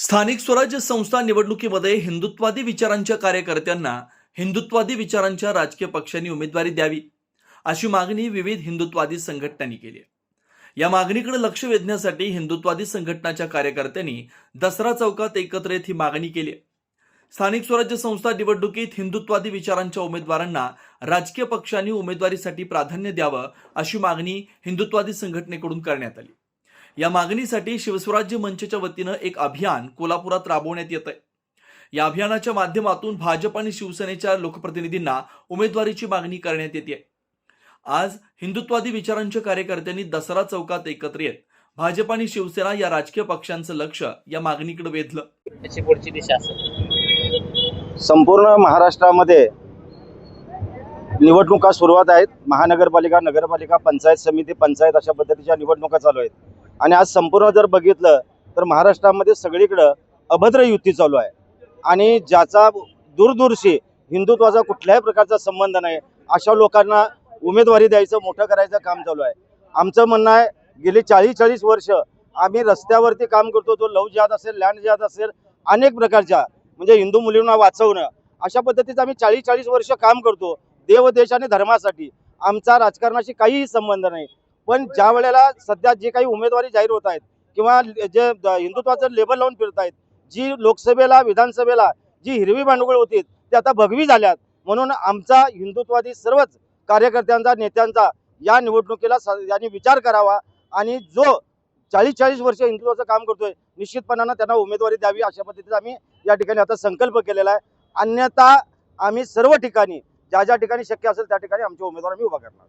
स्थानिक स्वराज्य संस्था निवडणुकीमध्ये हिंदुत्वादी विचारांच्या कार्यकर्त्यांना हिंदुत्वादी विचारांच्या राजकीय पक्षांनी उमेदवारी द्यावी अशी मागणी विविध हिंदुत्वादी संघटनांनी केली आहे. या मागणीकडे लक्ष वेधण्यासाठी हिंदुत्वादी संघटनाच्या कार्यकर्त्यांनी दसरा चौकात एकत्र येत ही मागणी केली आहे. स्थानिक स्वराज्य संस्था निवडणुकीत हिंदुत्वादी विचारांच्या उमेदवारांना राजकीय पक्षांनी उमेदवारीसाठी प्राधान्य द्यावं अशी मागणी हिंदुत्वादी संघटनेकडून करण्यात आली. या मागणीसाठी शिवस्वराज्य मंचच्या वतीनं एक अभियान कोल्हापुरात राबवण्यात येत आहे या अभियानाच्या माध्यमातून भाजप आणि शिवसेनेच्या लोकप्रतिनिधींना उमेदवारीची मागणी करण्यात येते. आज हिंदुत्वादी विचारांच्या कार्यकर्त्यांनी दसरा चौकात एकत्र येत भाजप आणि शिवसेना या राजकीय पक्षांचं लक्ष या मागणीकडे वेधलं. त्याची पुढची दिशा असेल. संपूर्ण महाराष्ट्रामध्ये निवडणुका सुरुवात आहेत. महानगरपालिका नगरपालिका पंचायत समिती पंचायत अशा पद्धतीच्या निवडणुका चालू आहेत. आणि आज संपूर्ण जर बघितलं तर महाराष्ट्रामध्ये सगळीकडं अभद्र युती चालू आहे. आणि ज्याचा दूरदूरशी हिंदुत्वाचा कुठल्याही प्रकारचा संबंध नाही अशा लोकांना उमेदवारी द्यायचं मोठं करायचं काम चालू आहे. आमचं म्हणणं आहे गेली चाळीस चाळीस वर्ष आम्ही रस्त्यावरती काम करतो तो लव जिहाद असेल लँड जिहाद असेल अनेक प्रकारच्या म्हणजे हिंदू मुलींना वाचवणं अशा पद्धतीचं आम्ही चाळीस चाळीस वर्ष काम करतो देव देश आणि धर्मासाठी. आमचा राजकारणाशी काहीही संबंध नाही. पण ज्या वेळेला सध्या जे काही उमेदवारी जाहीर होत आहेत किंवा जे हिंदुत्वाचं लेबल लावून फिरत आहेत जी लोकसभेला विधानसभेला जी हिरवी भांडवळ होती ते आता भगवी झाल्यात. म्हणून आमचा हिंदुत्वादी सर्वच कार्यकर्त्यांचा नेत्यांचा या निवडणुकीला यांनी विचार करावा आणि जो चाळीस चाळीस वर्ष हिंदुत्वाचं काम करतोय निश्चितपणानं त्यांना उमेदवारी द्यावी अशा पद्धतीचा आम्ही या ठिकाणी आता संकल्प केलेला आहे. अन्यथा आम्ही सर्व ठिकाणी ज्या ज्या ठिकाणी शक्य असेल त्या ठिकाणी आमचे उमेदवार आम्ही उभा करणार.